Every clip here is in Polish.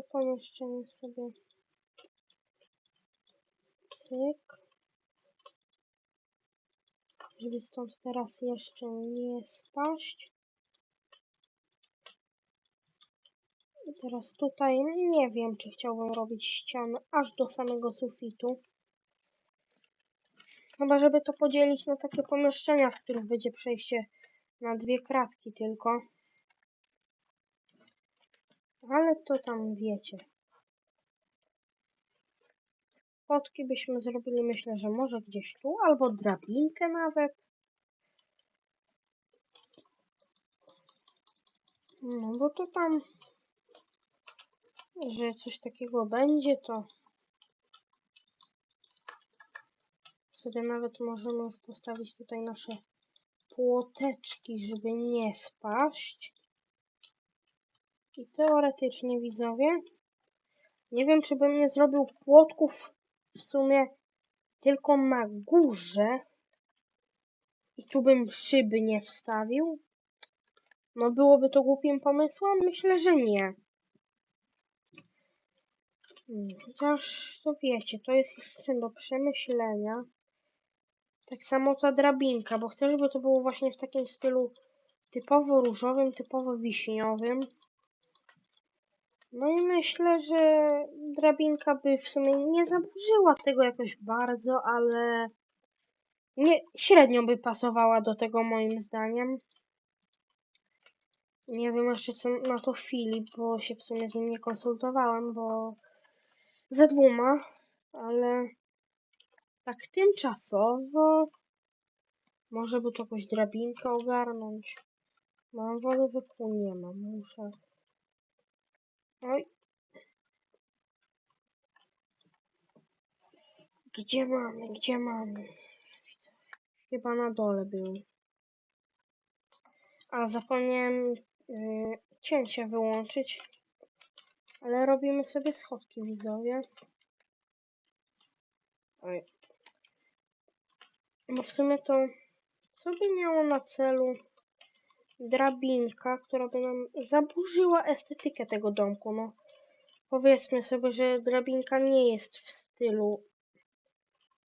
to pomieszczenie sobie. Cyk. Żeby stąd teraz jeszcze nie spaść. I teraz tutaj nie wiem, czy chciałbym robić ściany aż do samego sufitu. Chyba, żeby to podzielić na takie pomieszczenia, w których będzie przejście na dwie kratki tylko. Ale to tam wiecie. Fotki byśmy zrobili, myślę, że może gdzieś tu, albo drabinkę nawet. No bo to tam, że coś takiego będzie, to sobie nawet możemy już postawić tutaj nasze płoteczki, żeby nie spaść. I teoretycznie widzowie, nie wiem czy bym nie zrobił płotków w sumie tylko na górze i tu bym szyby nie wstawił. No byłoby to głupim pomysłem? Myślę, że nie. Hmm, Chociaż to wiecie, to jest jeszcze do przemyślenia. Tak samo ta drabinka, bo chcę, żeby to było właśnie w takim stylu typowo różowym, typowo wiśniowym. No i myślę, że drabinka by w sumie nie zaburzyła tego jakoś bardzo, ale nie, średnio by pasowała do tego moim zdaniem. Nie wiem jeszcze co na to Filip, bo się w sumie z nim nie konsultowałem, bo ze dwoma, ale tak tymczasowo może by to jakąś drabinkę ogarnąć. Mam wodę wypłynie, mam, muszę. Oj. Gdzie mamy, gdzie mamy? Chyba na dole był. A zapomniałem yy, cięcie wyłączyć. Ale robimy sobie schodki widzowie. Oj. Bo w sumie to co by miało na celu drabinka, która by nam zaburzyła estetykę tego domku. No, powiedzmy sobie, że drabinka nie jest w stylu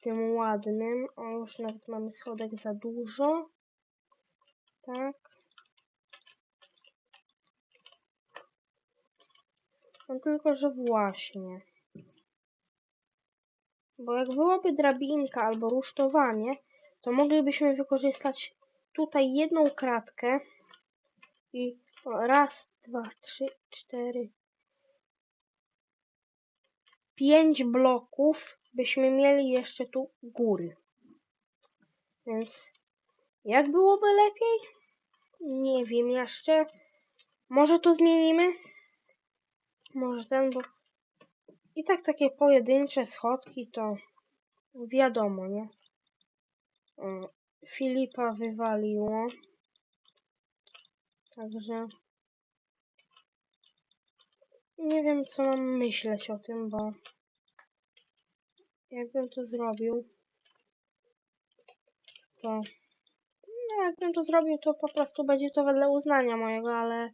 tym ładnym. O, już nawet mamy schodek za dużo. Tak. No tylko, że właśnie. Bo jak byłaby drabinka albo rusztowanie, to moglibyśmy wykorzystać tutaj jedną kratkę i raz, dwa, trzy, cztery, pięć bloków byśmy mieli jeszcze tu góry. Więc jak byłoby lepiej? Nie wiem jeszcze. Może to zmienimy? Może ten, bo i tak takie pojedyncze schodki to wiadomo, nie? Filipa wywaliło. Także nie wiem, co mam myśleć o tym, bo jakbym to zrobił, to no, jakbym to zrobił, to po prostu będzie to wedle uznania mojego, ale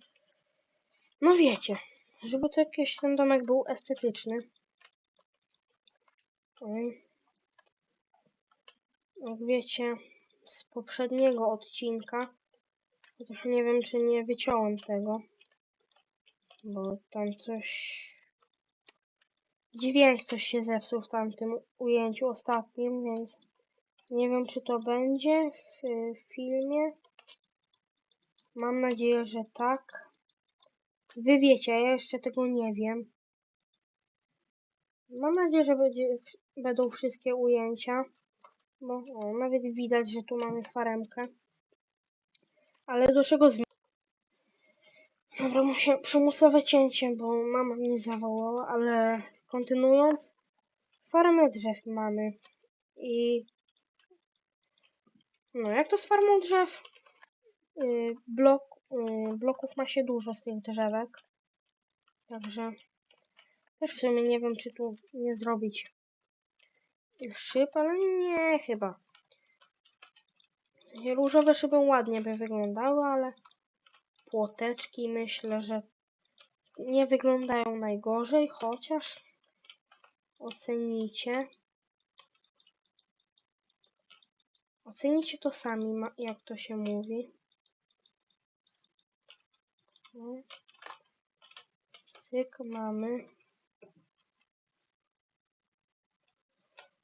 no wiecie, żeby to jakiś ten domek był estetyczny. Jak wiecie, z poprzedniego odcinka, nie wiem, czy nie wyciąłem tego, bo tam coś... Dźwięk coś się zepsuł w tamtym ujęciu ostatnim, więc nie wiem, czy to będzie w, w filmie. Mam nadzieję, że tak. Wy wiecie, ja jeszcze tego nie wiem. Mam nadzieję, że będzie, będą wszystkie ujęcia. Bo o, nawet widać, że tu mamy faremkę. Ale do czego z... Dobra, muszę przymusowe cięcie, bo mama mnie zawołała, ale kontynuując. Farmę drzew mamy. I... No, jak to z farmą drzew? Yy, blok, yy, bloków ma się dużo z tych drzewek. Także... Też w sumie nie wiem, czy tu nie zrobić szyb, ale nie chyba. Różowe szyby ładnie by wyglądały, ale płoteczki myślę, że nie wyglądają najgorzej, chociaż ocenicie. Ocenicie to sami, jak to się mówi. No. Cyk, mamy.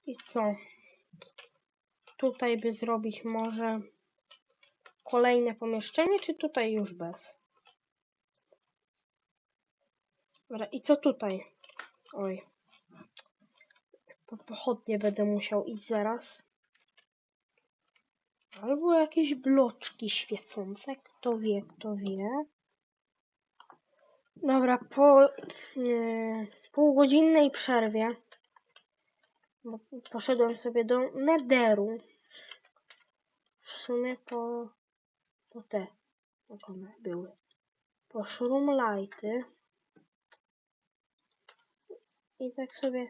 I co? Tutaj by zrobić może kolejne pomieszczenie, czy tutaj już bez? Dobra, i co tutaj? Oj. Po pochodnie będę musiał iść zaraz. Albo jakieś bloczki świecące. Kto wie, kto wie. Dobra, po yy, półgodzinnej przerwie bo poszedłem sobie do Nederu. W sumie po, po te, jak one były. Po Shroomlighty. I tak sobie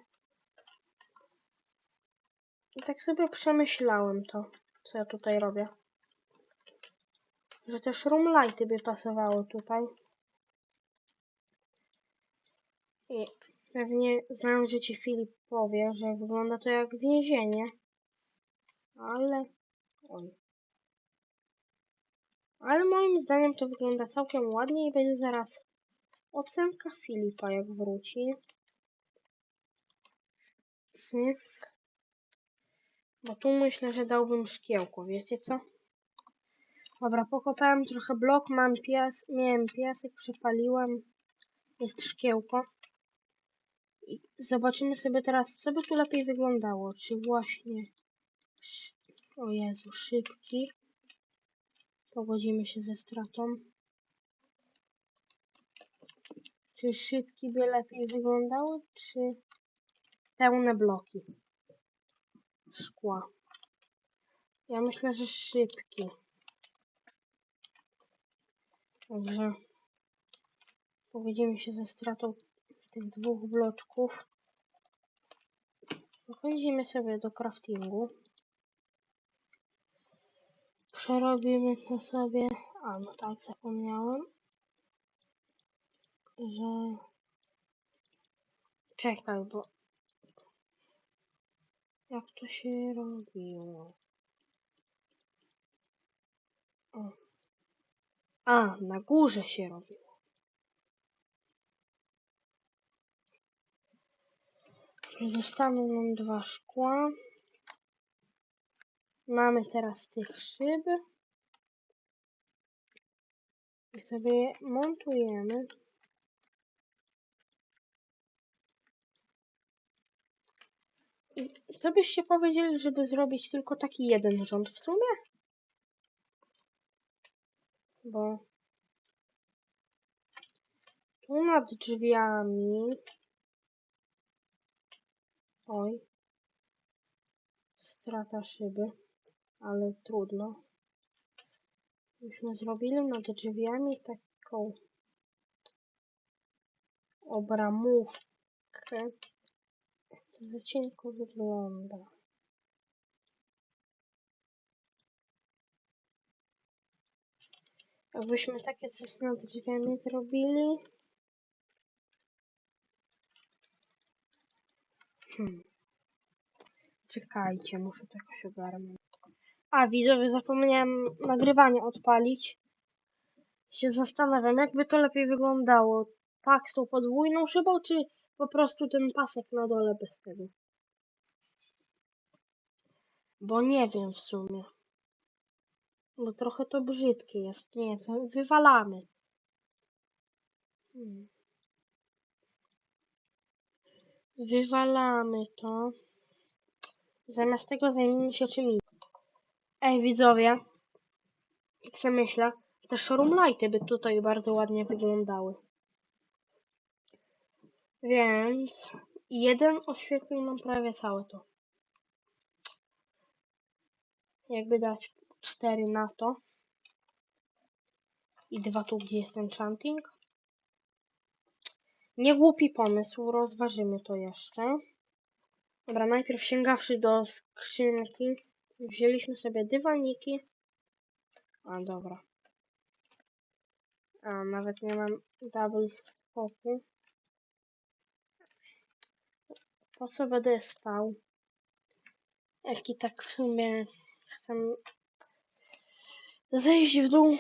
i tak sobie przemyślałem to, co ja tutaj robię. Że te Shroomlighty by pasowały tutaj. I pewnie znam życie Filip powie, że wygląda to jak więzienie. Ale... Oj. Ale moim zdaniem to wygląda całkiem ładnie i będzie zaraz ocenka Filipa jak wróci. Cyk. Bo tu myślę, że dałbym szkiełko, wiecie co? Dobra, pokopałem trochę blok, mam pias, miałem piasek, przypaliłem. Jest szkiełko. Zobaczymy sobie teraz, co by tu lepiej wyglądało. Czy właśnie... O Jezu, szybki. Pogodzimy się ze stratą. Czy szybki by lepiej wyglądały, czy pełne bloki szkła? Ja myślę, że szybki. Także pogodzimy się ze stratą tych dwóch bloczków. Wchodzimy sobie do craftingu. Przerobimy to sobie. A, no tak, zapomniałem, że. Czekaj, bo. Jak to się robiło? O. A, na górze się robiło. Zostaną nam dwa szkła. Mamy teraz tych szyb. I sobie je montujemy. I co byście powiedzieli, żeby zrobić tylko taki jeden rząd w sumie? Bo tu nad drzwiami Oj. Strata szyby, ale trudno. Myśmy zrobili nad drzwiami taką obramówkę. To za cienko wygląda. Jakbyśmy takie coś nad drzwiami zrobili. Hmm. Czekajcie, muszę to jakoś ogarnąć. A, widzowie, zapomniałem nagrywanie odpalić. Się zastanawiam, jakby to lepiej wyglądało. Tak, z tą podwójną szybą, czy po prostu ten pasek na dole bez tego? Bo nie wiem w sumie. Bo trochę to brzydkie jest. Nie, to wywalamy. Hmm. Wywalamy to. Zamiast tego zajmiemy się czym innym. Ej, widzowie. Jak sobie myślę, te shroomlighty by tutaj bardzo ładnie wyglądały. Więc jeden oświetlił nam prawie całe to. Jakby dać cztery na to. I dwa tu, gdzie jest enchanting. Nie głupi pomysł, rozważymy to jeszcze. Dobra, najpierw sięgawszy do skrzynki, wzięliśmy sobie dywaniki. A, dobra. A, nawet nie mam double spokój. Po co będę spał? Jak i tak w sumie chcę zejść w dół,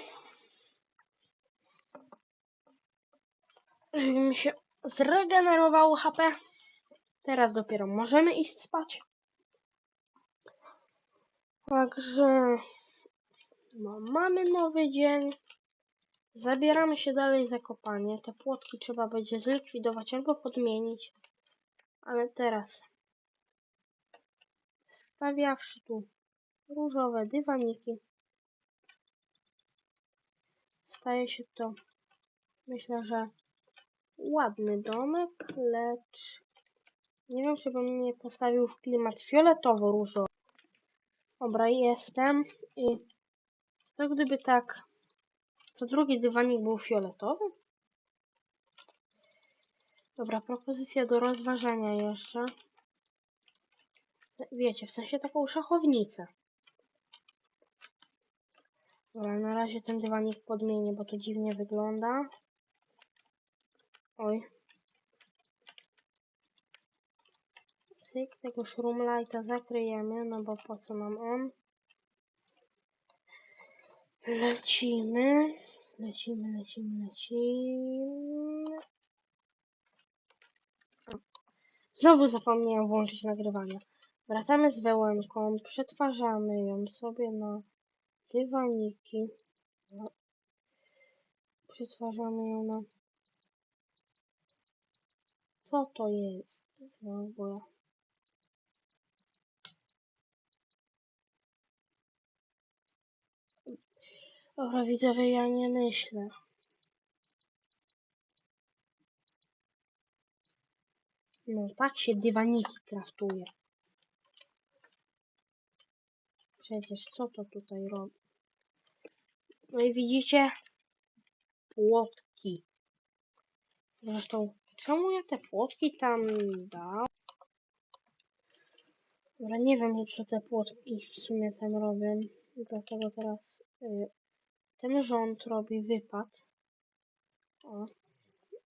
żeby mi się zregenerowało HP. Teraz dopiero możemy iść spać. Także no, mamy nowy dzień. Zabieramy się dalej za kopanie. Te płotki trzeba będzie zlikwidować albo podmienić. Ale teraz stawiawszy tu różowe dywaniki staje się to myślę, że ładny domek, lecz nie wiem, czy bym nie postawił w klimat fioletowo-różowy. Dobra, jestem i to gdyby tak co drugi dywanik był fioletowy? Dobra, propozycja do rozważania jeszcze. Wiecie, w sensie taką szachownicę. Dobra, na razie ten dywanik podmienię, bo to dziwnie wygląda. Oj. Cyk, tego shroomlighta zakryjemy, no bo po co nam on? Lecimy. Lecimy, lecimy, lecimy. Znowu zapomniałem włączyć nagrywanie. Wracamy z wełenką, przetwarzamy ją sobie na dywaniki. No. Przetwarzamy ją na... Co to jest? No, bo. Dobra, widzowie, ja nie myślę. No, tak się dywaniki kraftuje. Przecież co to tutaj robi? No i widzicie? Płotki. Zresztą, czemu ja te płotki tam dam? Dobra, nie wiem, co te płotki w sumie tam robią. Dlatego teraz y, ten rząd robi wypad. O.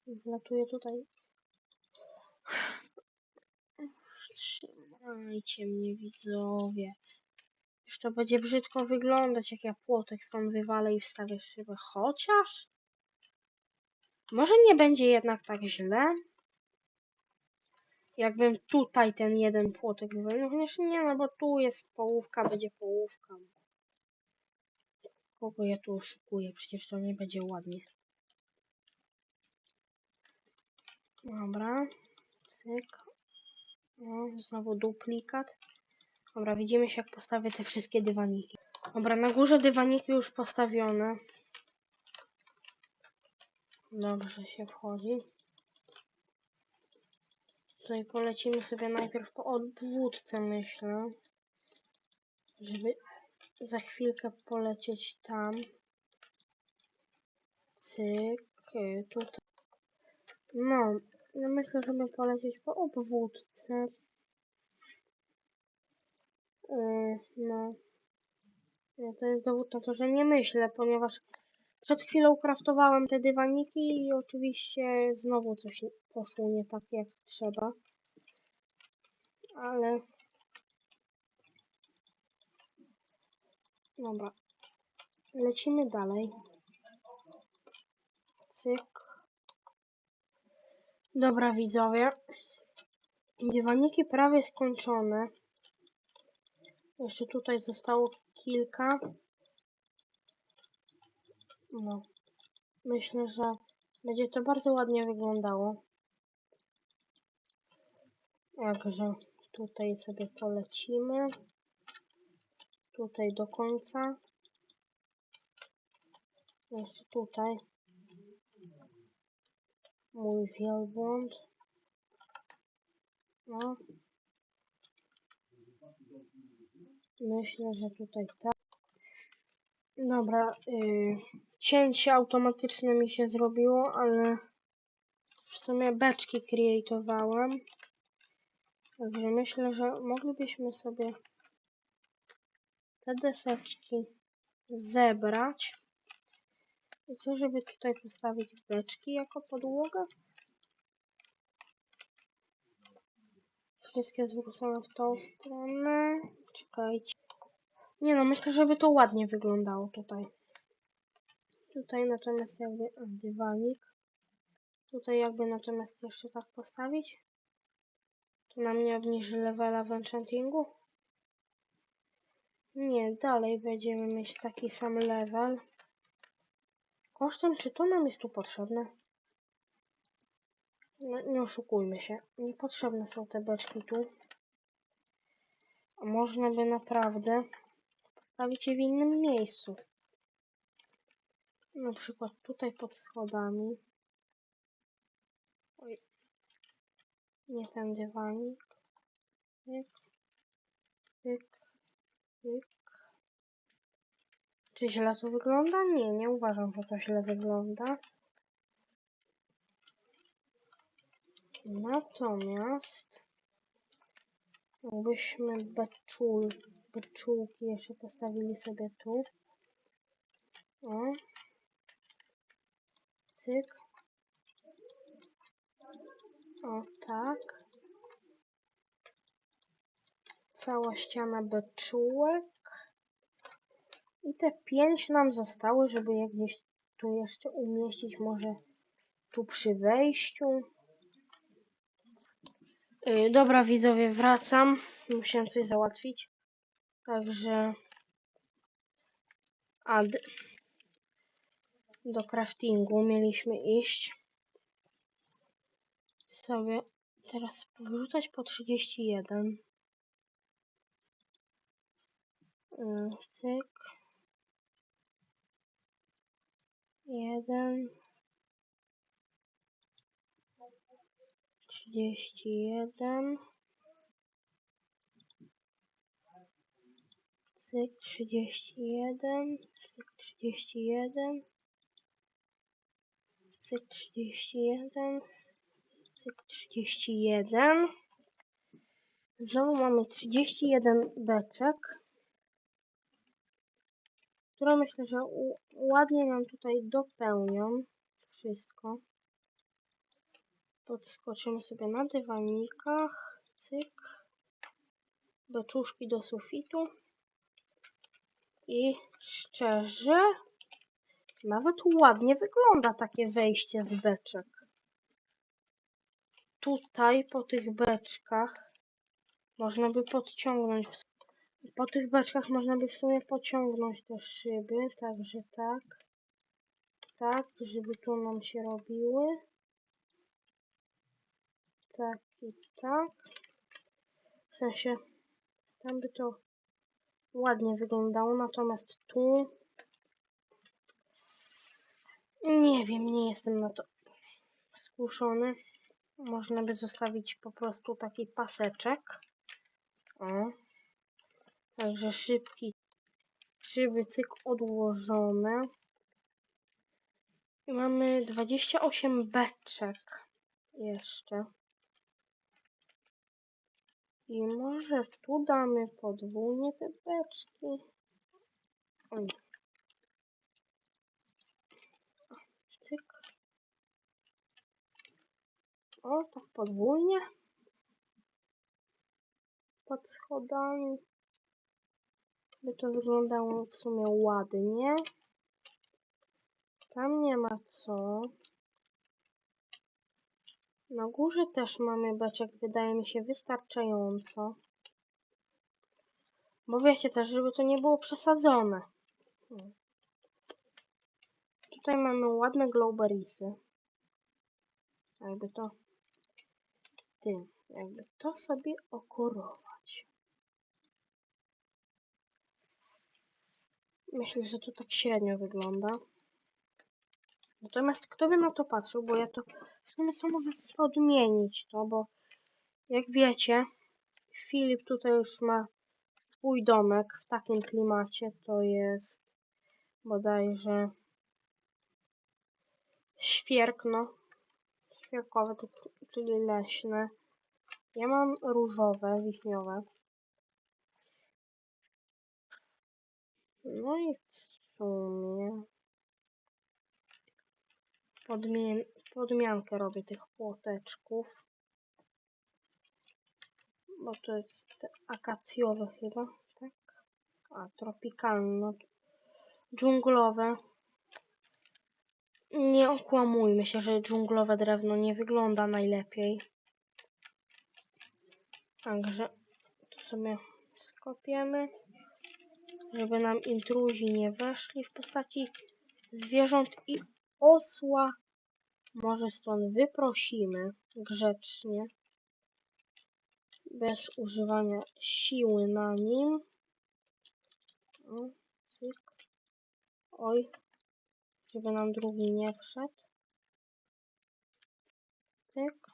Wlatuje tutaj. Trzymajcie mnie, widzowie. Już to będzie brzydko wyglądać, jak ja płotek stąd wywalę i wstawię szybę. Chociaż... Może nie będzie jednak tak źle. Jakbym tutaj ten jeden płotek wywalił. Chociaż nie, no bo tu jest połówka, będzie połówka. Kogo ja tu oszukuję? Przecież to nie będzie ładnie. Dobra. Cyk. O, znowu duplikat. Dobra, widzimy się jak postawię te wszystkie dywaniki. Dobra, na górze dywaniki już postawione. Dobrze się wchodzi. Tutaj polecimy sobie najpierw po odwódce, myślę. Żeby za chwilkę polecieć tam. Cyk, y, tutaj. No, ja myślę, żeby polecieć po obwódce. Yy, no. To jest dowód na to, że nie myślę, ponieważ przed chwilą kraftowałem te dywaniki i oczywiście znowu coś poszło nie tak jak trzeba. Ale... Dobra. Lecimy dalej. Cyk. Dobra widzowie. Dywaniki prawie skończone. Jeszcze tutaj zostało kilka. No. Myślę, że będzie to bardzo ładnie wyglądało. Także tutaj sobie polecimy. Tutaj do końca. Jeszcze tutaj. Mój wielbłąd. No. Myślę, że tutaj tak. Dobra, yy, cięcie automatyczne mi się zrobiło, ale w sumie beczki creatowałem. Także myślę, że moglibyśmy sobie te deseczki zebrać. I co, żeby tutaj postawić beczki jako podłogę? Wszystkie zwrócone w tą stronę. Czekajcie. Nie no, myślę, żeby to ładnie wyglądało tutaj. Tutaj natomiast jakby dywanik. Tutaj jakby natomiast jeszcze tak postawić. To nam nie obniży levela w enchantingu. Nie, dalej będziemy mieć taki sam level. Kosztem, czy to nam jest tu potrzebne? No, nie oszukujmy się. Niepotrzebne są te beczki tu. A można by naprawdę postawić je w innym miejscu. Na przykład tutaj pod schodami. Oj. Nie ten dywanik. Pyk. Pyk. Pyk. Czy źle to wygląda? Nie, nie uważam, że to źle wygląda. Natomiast jakbyśmy beczuł, beczułki jeszcze postawili sobie tu. O. Cyk. O tak. Cała ściana beczułek. I te pięć nam zostały, żeby je gdzieś tu jeszcze umieścić, może tu przy wejściu. Yy, dobra widzowie, wracam. Musiałem coś załatwić. Także... Ad. Do craftingu mieliśmy iść. Sobie teraz powrzucać po 31. Yy, cyk. Jeden. Trzydzieści jeden. Cyk, trzydzieści jeden. Cyk, trzydzieści jeden. Cyk, trzydzieści jeden. Cyk, trzydzieści jeden. Znowu mamy trzydzieści jeden beczek które myślę, że ładnie nam tutaj dopełnią wszystko. Podskoczymy sobie na dywanikach, cyk, beczuszki do sufitu i szczerze, nawet ładnie wygląda takie wejście z beczek. Tutaj po tych beczkach można by podciągnąć po tych beczkach można by w sumie pociągnąć te szyby, także tak. Tak, żeby tu nam się robiły. Tak i tak. W sensie, tam by to ładnie wyglądało, natomiast tu nie wiem, nie jestem na to skuszony. Można by zostawić po prostu taki paseczek. O. Także szybki, szyby cyk odłożone. I mamy 28 beczek jeszcze. I może tu damy podwójnie te beczki. O nie. Cyk. O, tak podwójnie. Pod schodami by to wyglądało w sumie ładnie. Tam nie ma co. Na górze też mamy beczek, wydaje mi się wystarczająco. Bo wiecie też, żeby to nie było przesadzone. Tutaj mamy ładne glowberriesy. Jakby to tym, jakby to sobie okorować. Myślę, że to tak średnio wygląda. Natomiast kto by na to patrzył, bo ja to w sumie co mogę odmienić to, bo jak wiecie, Filip tutaj już ma swój domek w takim klimacie, to jest bodajże świerkno, świerkowe, czyli leśne. Ja mam różowe, wiśniowe. No i w sumie podmian podmiankę robię tych płoteczków. Bo to jest akacjowe chyba, tak? A, tropikalne, dżunglowe. Nie okłamujmy się, że dżunglowe drewno nie wygląda najlepiej. Także tu sobie skopiemy, żeby nam intruzi nie weszli w postaci zwierząt i osła. Może stąd wyprosimy grzecznie, bez używania siły na nim. O, cyk. Oj, żeby nam drugi nie wszedł. Cyk.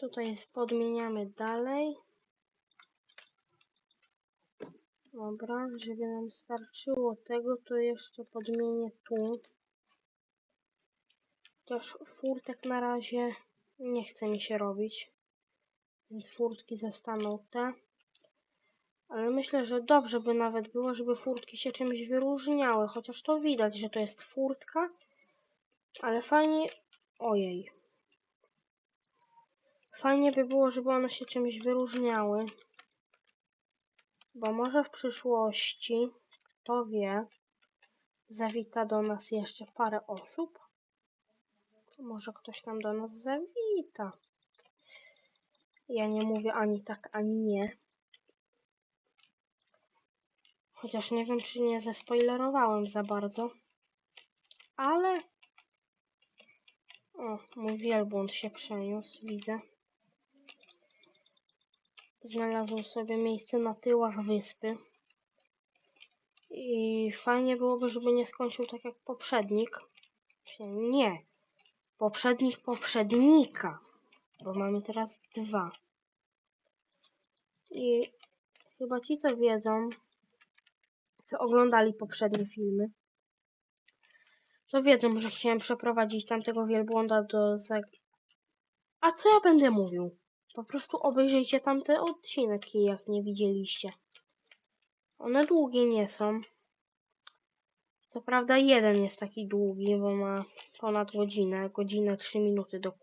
Tutaj podmieniamy dalej. Dobra, żeby nam starczyło tego, to jeszcze podmienię tu. Chociaż furtek na razie nie chce mi się robić. Więc furtki zostaną te. Ale myślę, że dobrze by nawet było, żeby furtki się czymś wyróżniały. Chociaż to widać, że to jest furtka. Ale fajnie... Ojej. Fajnie by było, żeby one się czymś wyróżniały. Bo może w przyszłości, kto wie, zawita do nas jeszcze parę osób. Może ktoś tam do nas zawita. Ja nie mówię ani tak, ani nie. Chociaż nie wiem, czy nie zespoilerowałem za bardzo. Ale... O, mój wielbłąd się przeniósł, widzę. Znalazł sobie miejsce na tyłach wyspy. I fajnie byłoby, żeby nie skończył tak jak poprzednik. Nie. Poprzednik poprzednika. Bo mamy teraz dwa. I chyba ci, co wiedzą, co oglądali poprzednie filmy, to wiedzą, że chciałem przeprowadzić tamtego wielbłąda do zag... A co ja będę mówił? Po prostu obejrzyjcie tamte odcinki, jak nie widzieliście. One długie nie są. Co prawda jeden jest taki długi, bo ma ponad godzinę, godzinę 3 minuty dokładnie.